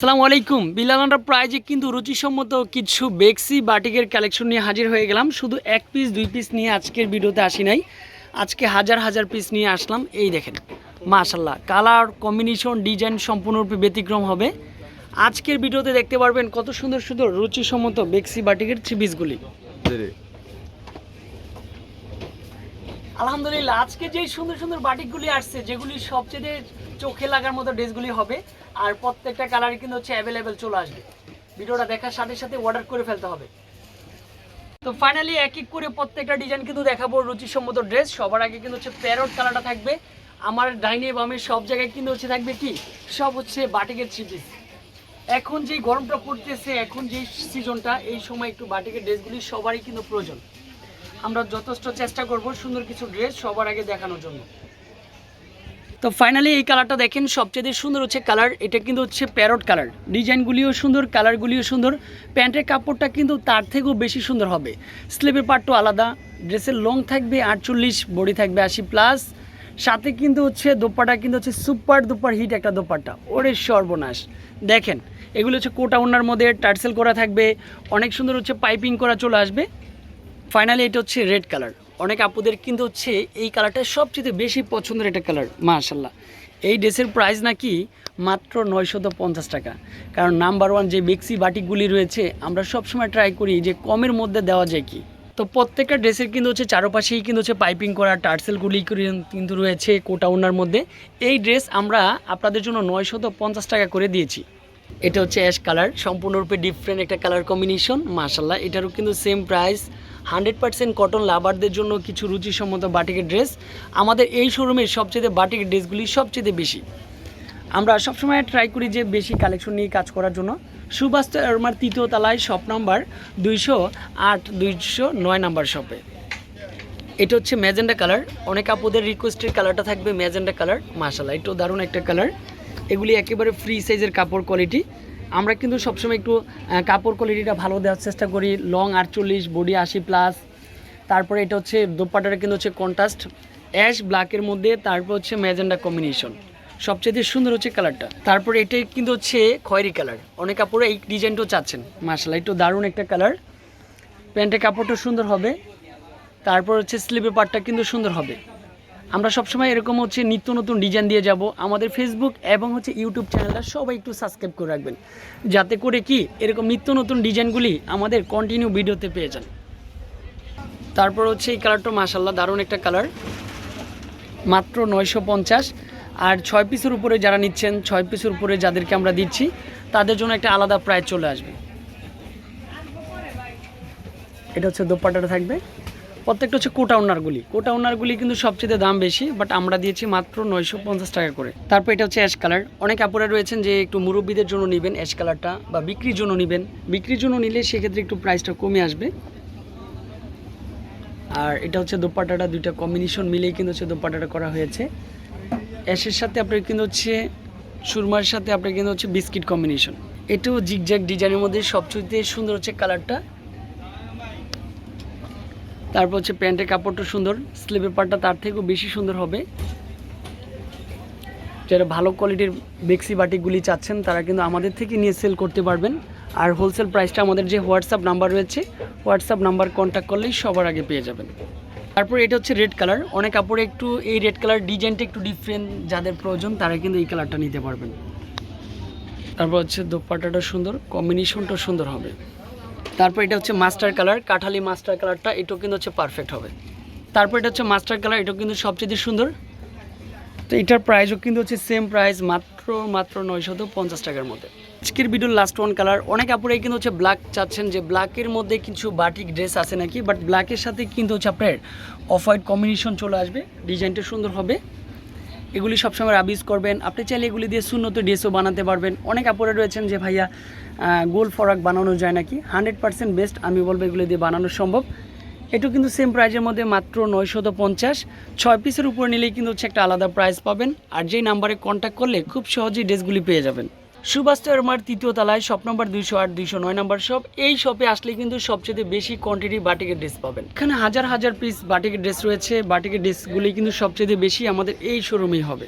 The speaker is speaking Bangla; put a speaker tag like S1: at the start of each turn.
S1: আসসালামু আলাইকুম। বিলালান্ডা প্রাইজে কিন্তু রুচিসম্মত কিছু বেক্সি বাটিকের কালেকশন নিয়ে হাজির হয়ে গেলাম। শুধু এক পিস, দুই পিস নিয়ে আজকের ভিডিওতে আসি নাই। আজকে হাজার হাজার পিস নিয়ে আসলাম। এই দেখেন মাশাল্লাহ কালার, কম্বিনেশন, ডিজাইন সম্পূর্ণরূপে ব্যতিক্রম হবে। আজকের ভিডিওতে দেখতে পারবেন কত সুন্দর সুন্দর রুচিসম্মত বেক্সি বাটিকের থ্রি পিসগুলি। আলহামদুলিল্লাহ, আজকে যে সুন্দর সুন্দর বাটিকগুলি আসছে, যেগুলি সবচেয়ে চোখে লাগার মতো ড্রেসগুলি হবে। আর প্রত্যেকটা কালার কিন্তু হচ্ছে অ্যাভেলেবেল চলে আসবে। ভিডিওটা দেখার সাথে সাথে অর্ডার করে ফেলতে হবে। তো ফাইনালি এক এক করে প্রত্যেকটা ডিজাইন কিন্তু দেখাবো রুচিসম্মত ড্রেস সবার আগে কিন্তু হচ্ছে প্যারট কালারটা থাকবে। আমার ডাইনে বামে সব জায়গায় কিন্তু হচ্ছে থাকবে কি? সব হচ্ছে বাটিকের থ্রি এখন যে গরমটা পড়তেছে, এখন যে সিজনটা এই সময় একটু বাটিকের ড্রেসগুলি সবারই কিন্তু প্রয়োজন। আমরা যথেষ্ট চেষ্টা করব সুন্দর কিছু ড্রেস সবার আগে দেখানোর জন্য। তো ফাইনালি এই কালারটা দেখেন, সবচেয়ে সুন্দর হচ্ছে কালার এটা কিন্তু হচ্ছে প্যারট কালার ডিজাইনগুলিও সুন্দর কালারগুলিও সুন্দর, প্যান্টের কাপড়টা কিন্তু তার থেকেও বেশি সুন্দর হবে। স্লিপের পার্টও আলাদা, ড্রেসের লং থাকবে আটচল্লিশ, বডি থাকবে আশি প্লাস সাথে কিন্তু হচ্ছে দোপাটা কিন্তু হচ্ছে সুপার দুপার হিট একটা দোপাট্টা। ওরে সর্বনাশ। দেখেন, এগুলো হচ্ছে কোটা ওনার মধ্যে টার্সেল করা থাকবে, অনেক সুন্দর হচ্ছে পাইপিং করা চলে আসবে। ফাইনালি এটা হচ্ছে রেড কালার অনেক আপুদের কিন্তু হচ্ছে এই কালারটা সবচেয়ে বেশি পছন্দের একটা কালার মাশাল্লাহ এই ড্রেসের প্রাইস নাকি মাত্র নয়শত পঞ্চাশ টাকা। কারণ নাম্বার ওয়ান যে বেক্সি বাটিকগুলি রয়েছে, আমরা সবসময় ট্রাই করি যে কমের মধ্যে দেওয়া যায় কি। তো প্রত্যেকটা ড্রেসের কিন্তু হচ্ছে চারপাশেই কিন্তু হচ্ছে পাইপিং করা টার্সেলগুলি কিন্তু রয়েছে কোটা ওনার মধ্যে। এই ড্রেস আমরা আপনাদের জন্য নয়শত পঞ্চাশ টাকা করে দিয়েছি। এটা হচ্ছে অ্যাশ কালার সম্পূর্ণরূপে ডিফারেন্ট একটা কালার কম্বিনেশন মাশাল্লাহ এটারও কিন্তু same price hundred percent cotton লাভারদের জন্য কিছু রুচিসম্মত বাটিকের ড্রেস আমাদের এই শোরুমের সবচেয়ে বাটিকের ড্রেসগুলি সবচেয়ে বেশি। আমরা সবসময় ট্রাই করি যে বেশি কালেকশন নিয়ে কাজ করার জন্য। সুবাস্ত আমার তৃতীয় তলায় শপ নাম্বার দুইশো আট, দুইশো নয় নাম্বার শপে এটা হচ্ছে ম্যাজেন্ডা কালার অনেক আপুদের রিকোয়েস্টের কালারটা থাকবে ম্যাজেন্ডা কালার মাশাল্লাহ এটাও দারুণ একটা কালার এগুলি একেবারে ফ্রি সাইজের কাপড় কোয়ালিটি আমরা কিন্তু সবসময় একটু কাপড় কোয়ালিটিটা ভালো দেওয়ার চেষ্টা করি। লং আটচল্লিশ বডি আশি প্লাস তারপরে এটা হচ্ছে দোপাটাটা কিন্তু হচ্ছে কন্ট্রাস্ট অ্যাশ ব্ল্যাকের মধ্যে, তারপর হচ্ছে ম্যাজেন্ডা কম্বিনেশন সবচেয়ে সুন্দর হচ্ছে কালারটা তারপরে এটাই কিন্তু হচ্ছে খয়েরি কালার অনেক কাপড়ে এই ডিজাইনটাও চাচ্ছেন। মার্শাল্লাহ একটু দারুণ একটা কালার প্যান্টের কাপড়টা সুন্দর হবে। তারপর হচ্ছে স্লিপের পার্টটা কিন্তু সুন্দর হবে। আমরা সবসময় এরকম হচ্ছে নিত্য নতুন ডিজাইন দিয়ে যাব। আমাদের ফেসবুক এবং হচ্ছে ইউটিউব চ্যানেলটা সবাই একটু সাবস্ক্রাইব করে রাখবেন। যাতে করে কি, এরকম নিত্য নতুন ডিজাইনগুলি আমাদের কন্টিনিউ ভিডিওতে পেয়ে যান। তারপর হচ্ছে এই কালারটা মাসাল্লাহ দারুণ একটা কালার মাত্র নয়শো পঞ্চাশ। আর ছয় পিসের উপরে যারা নিচ্ছেন, ছয় পিসের উপরে যাদেরকে আমরা দিচ্ছি, তাদের জন্য একটা আলাদা প্রাইস চলে আসবে। এটা হচ্ছে দোপাট্টাটা থাকবে। প্রত্যেকটা হচ্ছে কোটা ওনারগুলি কোটা ওনারগুলি কিন্তু সবচেয়ে দাম বেশি বাট আমরা দিয়েছি মাত্র নয়শো পঞ্চাশ টাকা করে। তারপর এটা হচ্ছে অ্যাশ কালার। অনেক আপুরা রয়েছেন যে একটু মুরব্বীদের জন্য নেবেন অ্যাশ কালারটা, বা বিক্রির জন্য নেবেন। বিক্রির জন্য নিলে সেক্ষেত্রে একটু প্রাইসটা কমে আসবে। আর এটা হচ্ছে দোপাট্টাটা, দুইটা কম্বিনেশন মিলেই কিন্তু হচ্ছে দোপাট্টাটা করা হয়েছে। অ্যাশের সাথে আপনার কিন্তু হচ্ছে, সুরমার সাথে আপনার কিন্তু হচ্ছে বিস্কিট কম্বিনেশন এটাও জিগজ্যাগ ডিজাইনের মধ্যে সবচেয়ে সুন্দর হচ্ছে কালারটা। তারপর হচ্ছে প্যান্টের কাপড়টা সুন্দর, স্লিপের পার্টটা তার থেকেও বেশি সুন্দর হবে। যারা ভালো কোয়ালিটির বেক্সি বাটিকগুলি চাচ্ছেন, তারা কিন্তু আমাদের থেকে নিয়ে সেল করতে পারবেন। আর হোলসেল প্রাইসটা আমাদের যে হোয়াটসঅ্যাপ নাম্বার রয়েছে, হোয়াটসঅ্যাপ নাম্বার কন্ট্যাক্ট করলেই সবার আগে পেয়ে যাবেন। তারপর এটা হচ্ছে রেড কালার। অনেক কাপড়ে একটু এই রেড কালার ডিজাইনটা একটু ডিফারেন্ট যাদের প্রয়োজন, তারা কিন্তু এই কালারটা নিতে পারবেন। তারপর হচ্ছে দোপাট্টাটা সুন্দর, কম্বিনেশনটা সুন্দর হবে। তারপর এটা হচ্ছে মাস্টার কালার কাঠালি মাস্টার কালারটা এটাও কিন্তু হচ্ছে পারফেক্ট হবে। তারপর এটা হচ্ছে মাস্টার কালার এটাও কিন্তু সবচেয়ে সুন্দর। তো এটার প্রাইসও কিন্তু হচ্ছে সেম প্রাইস মাত্র মাত্র নয়শত পঞ্চাশ টাকার মধ্যে। আজকের ভিডিওর লাস্ট ওয়ান কালার অনেক আপুরাই কিন্তু হচ্ছে ব্ল্যাক চাচ্ছেন যে ব্ল্যাকের মধ্যে কিছু বাটিক ড্রেস আছে নাকি বাট ব্ল্যাকের সাথে কিন্তু হচ্ছে আপনার অফ হোয়াইট কম্বিনেশন চলে আসবে ডিজাইনটা সুন্দর হবে। এগুলি সবসময় রাবিজ করবেন। আপনি চাইলে এগুলি দিয়ে শূন্যত ড্রেসও বানাতে পারবেন। অনেক আপরে রয়েছেন যে, ভাইয়া গোল ফরাক বানানো যায় নাকি? Hundred percent best. আমি বলব এগুলি দিয়ে বানানো সম্ভব। এটু কিন্তু সেম প্রাইজের মধ্যে মাত্র নয়শত পঞ্চাশ। ছয় পিসের উপর নিলেই কিন্তু হচ্ছে একটা আলাদা প্রাইস পাবেন। আর যেই নাম্বারে কন্ট্যাক্ট করলে খুব সহজেই ড্রেসগুলি পেয়ে যাবেন। সুভাষ মার তৃতীয় তলায় শপ নম্বর দুইশো আট, দুইশো নয় নম্বর শপ এই শপে আসলে কিন্তু সবচেয়ে বেশি কোয়ান্টিটি বাটিকের ড্রেস পাবেন। এখানে হাজার হাজার পিস বাটিকের ড্রেস রয়েছে, বাটিকের ড্রেসগুলি কিন্তু সবচেয়ে বেশি আমাদের এই শোরুমেই হবে।